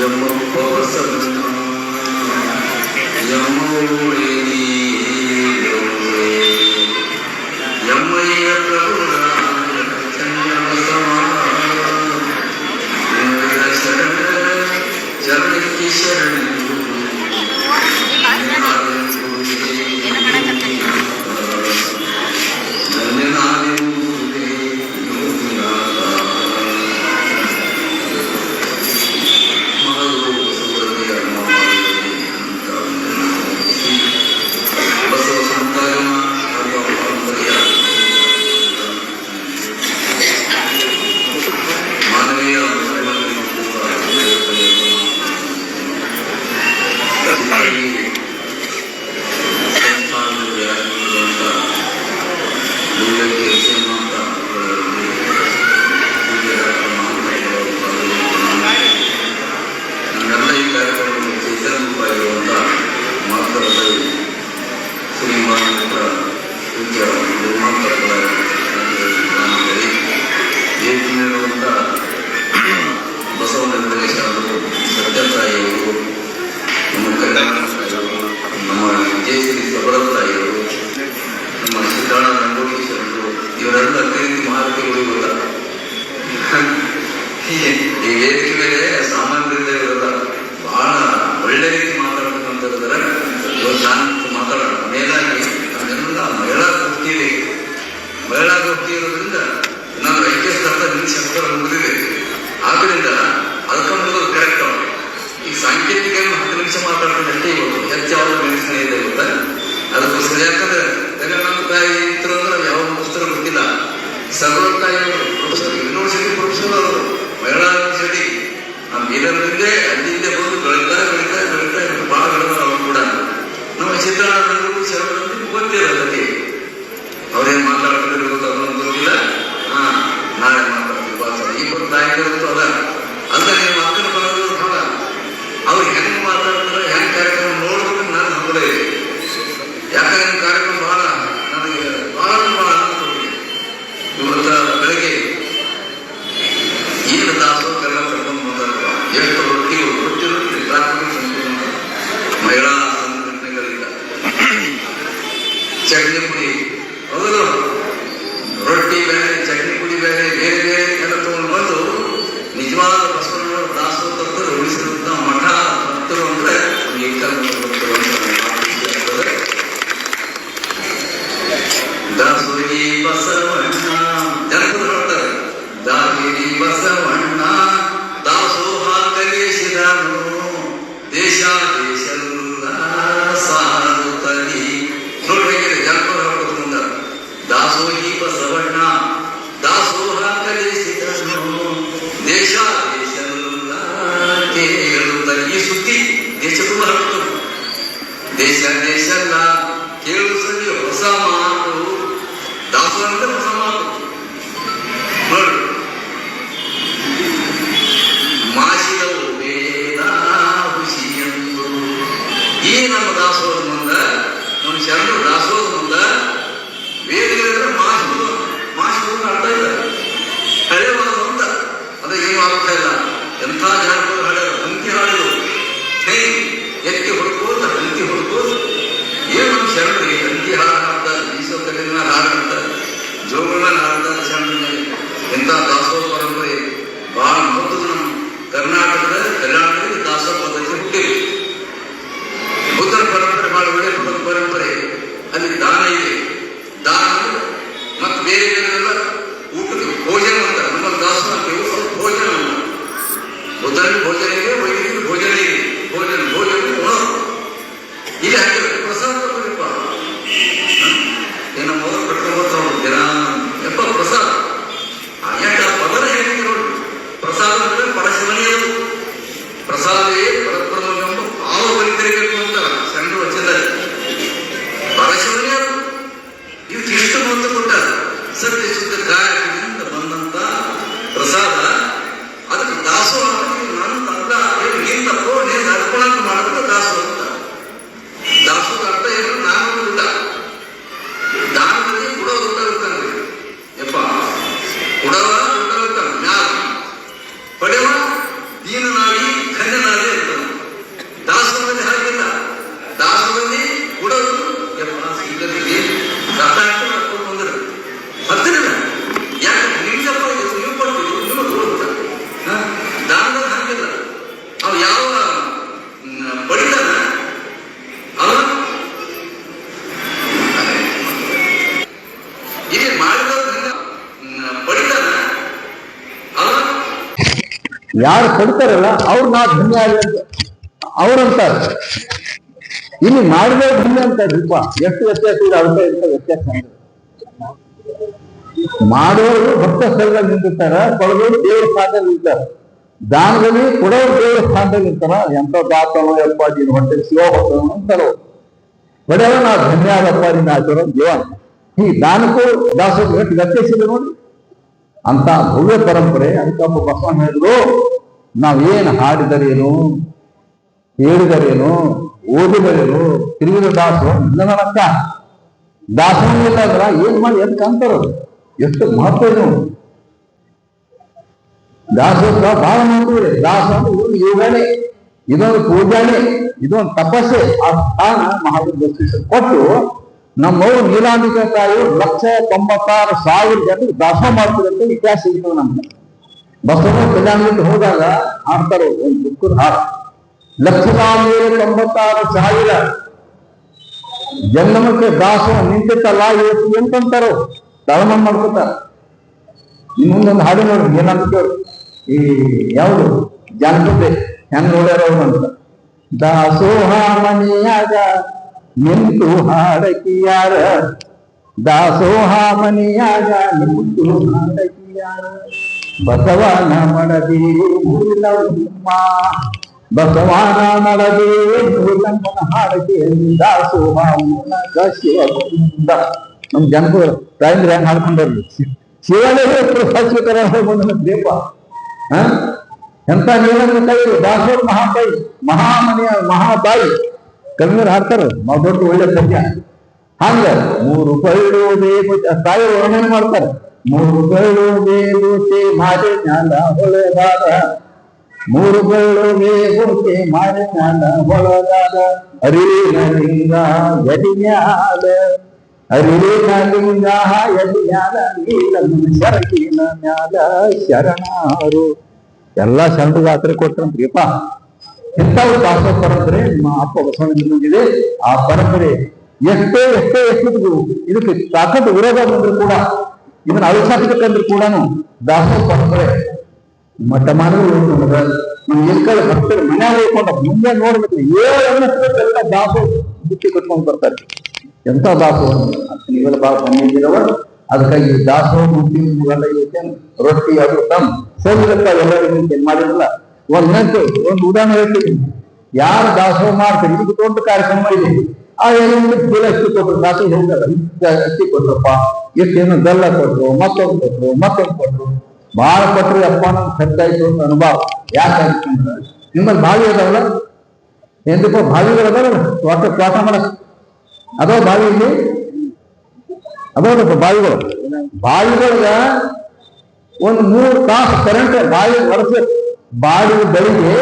Yammu Yammu Yammu ಮೇಲಾಗಿ ನಮ್ಮೆಲ್ಲ ಮಹಿಳಾ ವೃತ್ತಿಯಲ್ಲಿ ಮಹಿಳಾ ವೃತ್ತಿ ಇರೋದ್ರಿಂದ ನಮ್ಮ ಐಕ್ಯ ಸ್ಥಾನ ನಿಮಿಷ ಮುಗಿದಿದೆ ಆದ್ರಿಂದ ಅದಕ್ಕೊಂದು ಮೊದಲು ಕರೆಕ್ಟ್ ಈ ಸಾಂಕೇತಿಕ ಹತ್ತು ನಿಮಿಷ ಮಾತಾಡ್ಕೊಂಡು ಇವತ್ತು ಹೆಚ್ಚು ಅವರ ಮೆಡಿಸಿನ್ ಇದೆ ಗೊತ್ತಾ? ಅದಕ್ಕೋಸ್ಕರ ಯಾಕಂದ್ರೆ ನಮ್ಮ ತಾಯಿ ಇದ್ರು ಅಂದ್ರೆ ಯಾವ ಪುಸ್ತಕ ಗೊತ್ತಿಲ್ಲ. ಸರ್ವ ತಾಯಿ ಪ್ರೊಫೆಸರ್ ಯೂನಿವರ್ಸಿಟಿ ಪ್ರೊಫೆಸರ್ ಅವರು. ಮಹಿಳಾ ಯೂನಿವರ್ಸಿಟಿ ನಮ್ಮ ಬೀದರ್ನಿಂದೇ ಅಲ್ಲಿಂದ ಬಂದು ಬೆಳೀತಾ ಬೆಳೀತಾ ಬೆಳೀತಾ ಭಾಳ ಬೆಳೆದ ಸಿದ್ದರಾಮಯ್ಯರು ಕೆಲವೊಂದು ಗೊತ್ತಿರೋದಕ್ಕೆ ಅವ್ರೇನು ಮಾತಾಡ್ತಿದ್ರು ಗೊತ್ತಾಗ ಗೊತ್ತಿಲ್ಲ. ಹಾ, ನಾಳೆ ಮಾತಾಡ್ತೀವಿ. ಮಾತಾಡ ಇವತ್ತು ನಾಯಕರು ಗೊತ್ತಲ್ಲ ಅಂತ ನಿಮ್ಮ ಅಕ್ಕನ ಬರೋದು ನೋಡ ಅವ್ರು ಹೆಂಗ್ ಮಾತಾಡ್ತಾರೆ, ಹೆಂಗ್ ಕಾರ್ಯಕ್ರಮ ನೋಡ್ಬೇಕು ನನ್ನ ಹಬ್ಬದೇ ಯಾಕಂದ್ರೆ ನಿಮ್ಮ ಕಾರ್ಯಕ್ರಮ ಬಹಳ ನನಗೆ ಬಹಳ ಬಹಳ ಇವತ್ತ ಬೆಳಗ್ಗೆ ಏನು ದಾಸೋ ಕರ್ನಾಟಕ ಬಂದಾಗ ಎಷ್ಟು ರೊಟ್ಟಿ ರೊಟ್ಟಿ ರೊಟ್ಟಿ Hallelujah. நான் தான் சாமி எந்த தாசோ ಯಾರು ಕೊಡ್ತಾರಲ್ಲ, ಅವ್ರು ನಾ ಧನ್ಯ ಆಗಲಿ ಅಂತ ಅವ್ರಂತಾರೆ. ಇಲ್ಲಿ ಮಾಡಿದ್ರೆ ಧನ್ಯ ಅಂತ ದೀಪ ಎಷ್ಟು ವ್ಯತ್ಯಾಸ ಇದೆ ಅವ್ರ ಇಂಥ ವ್ಯತ್ಯಾಸ ಮಾಡೋರು ಭಕ್ತ ಸ್ಥಳದಲ್ಲಿ ನಿಂತಿರ್ತಾರ, ಕೊಡೋರು ದೇವ್ರ ಸ್ಥಾನದಲ್ಲಿ ನಿಂತಾರ ದಾನದಲ್ಲಿ ಕೊಡೋರು ದೇವ್ರ ಸ್ಥಾನದಲ್ಲಿ ನಿಂತಾರ ಎಂತ ದಾತನೋ ಯಪ್ಪ ನೀನು ಹೊಟ್ಟೆ ಶಿವ ಅಂತಾರ. ಬಡವ ನಾ ಧನ್ಯವಾದಪ್ಪ ನಿನ್ನ ಆಚರೋ ಜೀವ ಈ ದಾನಕ್ಕೂ ದಾಸ ವ್ಯತ್ಯಾಸ ಇದೆ ನೋಡಿ. ಅಂತ ಭವ್ಯ ಪರಂಪರೆ ಅದಕ್ಕೆ ಒಬ್ಬ ಬಸವಣ್ಣ ಹೇಳಿದ್ರು. ನಾವೇನು ಹಾಡಿದರೇನು ಹೇಳಿದರೇನು ಓದಿದರೇನು, ತಿರುಗಿದ ದಾಸು ನನಕ್ಕ. ದಾಸನ ಏನ್ ಮಾಡಿ ಎದಕ್ಕೆ ಅಂತಾರ ಎಷ್ಟು ಮಹತ್ವ ಇದು. ದಾಸೋತ್ಸವ ಬಹಳ ಮಹತ್ವ ಇದೆ. ದಾಸ ಅಂದ್ರೆ ಇದೊಂದು ಪೂಜಾನೆ ಇದೊಂದು ತಪಸ್ಸೆ. ಆ ಸ್ಥಾನ ಮಹಾವೀರ ಕೊಟ್ಟು ನಮ್ಮವರು ನೀಲಾಂಬಿಕಾ ತಾಯಿ ಲಕ್ಷ ತೊಂಬತ್ತಾರು ಸಾವಿರ ಜನರಿಗೆ ದಾಸ ಮಾಡ್ತಿರಂತ ಇತಿಹಾಸ ಸಿಗ್ತದೆ ನಮ್ಗೆ. ಬಸವ ಕಲ್ಯಾಣಕ್ಕೆ ಹೋದಾಗ ಆಡ್ತಾರೆ ಒಂದು ದುಃಖದ ಹಾಡು. ಲಕ್ಷದ ತೊಂಬತ್ತಾರು ಸಾವಿರ. ಜನ್ಮಕ್ಕೆ ದಾಸ ನಿಂತಿತ್ತಲ್ಲ ಇವತ್ತು ಎಂತಂತಾರೋ ತಳಮ ಮಾಡ್ಕೊತಾರ. ಇನ್ನೊಂದೊಂದು ಹಾಡು ನೋಡ್ರಿ ಏನಂತ ಈ ಯಾವುದು? ಜಾನಪದ. ಹೆಂಗ್ ನೋಡ್ಯಾರ ಅವ್ರು ಅಂತ. ದಾಸೋಹ ಮನೆಯಾಗ ನಿಂತು ಹಾಡಕಿಯಾರ. ದಾಸೋಹ ಮನೆಯಾಗ ನಿಂತು ಹಾಡಕಿಯಾರ. ಬಸವನ ಮಡದಿ ಮೂಲಮ್ಮ ಬಸವನ ಮಡದಿ ಮೂಲಮ್ಮನ ಹಾಡಕಿಯಲ್ಲಿ ದಾಸೋಹ ಮೂಲಕ ಶಿವಗುಂದ ನಮ್ ಜನಪದ ತಾಯಂದ್ರೆ ಹೆಂಗ್ ಹಾಡ್ಕೊಂಡ್ರಿ ಶಿವನೇ ಪ್ರಭಾಸ್ವತರ ದೀಪ ಎಂತ ನೀರನ್ನು ಕೈ ದಾಸೋಹ ಮಹಾತಾಯಿ ಮಹಾಮನೆಯ ಮಹಾತಾಯಿ ಕವಿಯರು ಹಾಡ್ತಾರ? ನಾವು ದೊಡ್ಡ ಒಳ್ಳೆ ಪದ್ಯ. ಹಂಗ, ಮೂರು ಬಳ್ಳು ಬೇಕು ತಾಯಿ ವರ್ಣನೆ ಮಾಡ್ತಾರೆ. ಮೂರು ಬಳ್ಳು ಬೇಗುತೆ ಮಾಡಿ ಜ್ಞಾನ ಹೊಳೆದಾದ ಮೂರು ಬಳ್ಳು ಬೇಗುತೆ ಮಾಡಿ ಜ್ಞಾನ ಹೊಳೆದಾದ ಅರಿವಿನ ಲಿಂಗ ಯಡಿನ್ಯಾದ ಅರಿವಿನ ಲಿಂಗ ಯಡಿನ್ಯಾದ ನೀಲಮ್ಮ ಶರಕಿನ ಮ್ಯಾಲ ಶರಣಾರು. ಎಲ್ಲಾ ಶರಣರು ಗಾತ್ರ ಇಂಥವು ದಾಸ ಪರಂಪರೆ ನಿಮ್ಮ ಅಪ್ಪ ಬಸವಣ್ಣ ಬಂದಿದೆ. ಆ ಪರಂಪರೆ ಎಷ್ಟೇ ಎಷ್ಟೇ ಎಷ್ಟು ಇದಕ್ಕೆ ತಾಕತ್ತು ವಿರೋಧ ಬಂದ್ರು ಕೂಡ, ಇದನ್ನ ಅಳಿಸಾಕಬೇಕಂದ್ರು ಕೂಡ ದಾಸೋಹ ಪರಂಪರೆ ಮಠ ಮಾಡಿದ್ರು ನಮ್ಮ ಇಲ್ಕಳ ಭಕ್ತರು ಮನ್ಯಾಗ ಇಟ್ಕೊಂಡ ಮುಂದೆ ನೋಡ್ಬೇಕು. ಏಳು ಎಲ್ಲ ದಾಸೋಹ ಬುತ್ತಿ ಕಟ್ಕೊಂಡ್ ಬರ್ತಾರೆ. ಎಂತ ದಾಸೋಹ ನೀವೆಲ್ಲ ಭಾಳ ಬಂದಿದ್ದೀರವ ಅದಕ್ಕಾಗಿ ದಾಸೋಹ ಮುಟ್ಟಿ ರೊಟ್ಟಿ ಅದು ತಮ್ಮ ಸರಿಲಕ್ಕ ಎಲ್ಲರಿಗೂ ಮಾಡಿರಲ್ಲ ಒಂದ್ ನೆನ್ಪು ಒಂದು ಉದಾಹರಣೆ ಹೇಳ್ತೀನಿ. ಯಾರು ದಾಸೋಹ ಮಾಡ್ತಾರೆ, ಇದಕ್ಕೆ ದೊಡ್ಡ ಕಾರ್ಯಕ್ರಮ ಇದೆ. ಆ ಏನು ಬೆಲೆ ಅಕ್ಕಿ ಕೊಟ್ಟರು ದಾಸೋಹ ಹೇಳ್ತಾರೆ ಅಕ್ಕಿ ಕೊಟ್ರಪ್ಪ ಎಷ್ಟೇನು ಬೆಲ್ಲ ಕೊಟ್ರು, ಮತ್ತೊಂದು ಕೊಟ್ರು ಮತ್ತೊಂದು ಕೊಟ್ರು. ಬಹಳ ಕೊಟ್ರಿ, ಅಪ್ಪ ನಮ್ಗೆ ಖರ್ಚಾಯ್ತು ಅಂತ ಅನುಭವ. ಯಾಕೆ ನಿಮ್ಮಲ್ಲಿ ಬಾವಿ ಅದಾವಲ್ಲ? ಎಂದಪ್ಪ, ಬಾವಿಗಳು ಅದಾವಲ್ಲ, ತೋಟ ತೋಟ ಮಾಡಕ್. ಅದೋ ಬಾವಿ ಇಲ್ಲಿ? ಅದೋದಪ್ಪ, ಬಾವಿಗಳು. ಬಾವಿಗಳಿಗೆ ಒಂದು ಮೂರು ತಾಸು ಕರೆಂಟ್ ಬಾವಿ ಹೊರಸ ಬಾವಿ ಬೆಳಿಗ್ಗೆ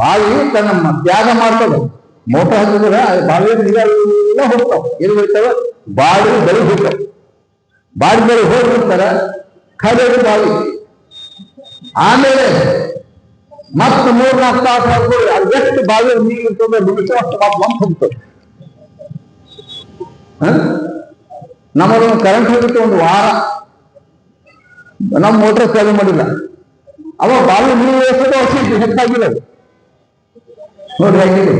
ಬಾವಿ ತನ್ನ ತ್ಯಾಗ ಮಾಡ್ತದೆ. ಮೋಟರ್ ಹಾಕಿದ್ರೆ ಬಾವಿಯ ನೀರೆಲ್ಲ ಹೋಗ್ತಾವ. ಎಲ್ಲಿ ಹೋಗ್ತಾವ ಬಾಡಿ ಬೆಳಿ ಹೋಗ್ತಾವ. ಬಾಡಿ ಬೆಳಿ ಹೋಗ್ಬಿಡ್ತಾರ ಖಾಲಿ ಬಾವಿ. ಆಮೇಲೆ ಮತ್ತೆ ಮೂರ್ ನಾಲ್ಕು ತಾಸು ಹಾಕ್ಬೋದು ಅದು ಎಷ್ಟು ಬಾವಿ ನೀರು ಇರ್ತದೆ ಮುಗಿಸೋ ಅಷ್ಟು ಮಾತು ಬಂದು ಹೋಗ್ತದೆ. ನಮ್ಮದೊಂದು ಕರೆಂಟ್ ಹೋಗುತ್ತೆ ಒಂದು ವಾರ. ನಮ್ಮ ಮೋಟರ್ ಚಾಲು ಮಾಡಿಲ್ಲ. ಅವ ಬಾವಿ ನೀರು ಎಷ್ಟೋ ವರ್ಷ ಹೆಚ್ಚಾಗಿಲ್ಲ. ನೋಡ್ರಿ ಹೇಗಿದೆ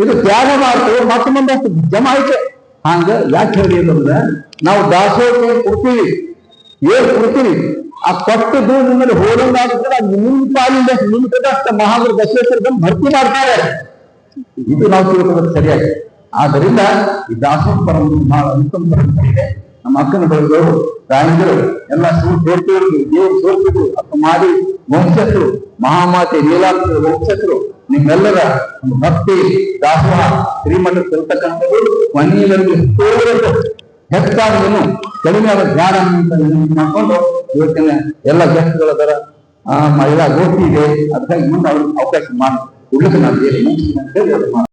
ಇದು. ತ್ಯಾಗ ಮಾಡ್ತೇವೆ, ಮತ್ತೆ ಮುಂದೆ ಜಮ ಐತೆ ಹಂಗ ಯಾಕೆ ಹೇಳಿ ಅಂತಂದ್ರೆ, ನಾವು ದಾಸೋಕೆ ಕೊಡ್ತೀವಿ ಏನ್ ಕೊಡ್ತೀವಿ. ಆ ಕೊಟ್ಟದ್ದು ನಿಮ್ಮಲ್ಲಿ ಹೋದಂಗಾಗಿದ್ರೆ ಅದು ನಿಮ್ಮ ಪಾಲಿಂದ ನಿಮ್ಮ ಕಷ್ಟ ಮಹಾವೀರ ಬಸವೇಶ್ವರ ಭರ್ತಿ ಮಾಡ್ತಾರೆ. ಇದು ನಾವು ತಿಳ್ಕೊಳ್ಳೋದು ಸರಿಯಾಗಿ ಆದ್ದರಿಂದ ಈ ದಾಸೋಹ ಪರಂಪರೆ ಬಹಳ ಅನುಕಂಪ ಇದೆ. ನಮ್ಮ ಅಕ್ಕನ ಬೆಳೆದವರು ತಾಯಂದಿರು ಎಲ್ಲ ಸೂರು ದೇವ ದೇವರು ತೋರ್ತಿದ್ರು ಅಪ್ಪ ಮಾಡಿ, ವಂಶಸ್ಥರು, ಮಹಾಮಾತೆ ಲೀಲಾಪುರ ವಂಶಸ್ಥರು, ನಿಮ್ಮೆಲ್ಲರ ಭಕ್ತಿ, ದಾಸೋಹ ಶ್ರೀಮಠ ತರ್ತಕ್ಕಂಥದ್ದು ಮನೆಯಲ್ಲಿ ಹೆಚ್ಚಾಗಿ ಕಡಿಮೆ ಆದ ಜ್ಞಾನ ಅಂತ ಮಾಡ್ಕೊಂಡು, ಇವತ್ತಿನ ಎಲ್ಲ ಜನಗಳ ಆ, ಮಹಿಳಾ ಗೋಷ್ಠಿ ಇದೆ ಅದಕ್ಕಾಗಿ ಮುಂದೆ ಅವ್ರಿಗೆ ಅವಕಾಶ ಮಾಡಿ ಉಳಿದ ಅಂತ ಹೇಳಿ.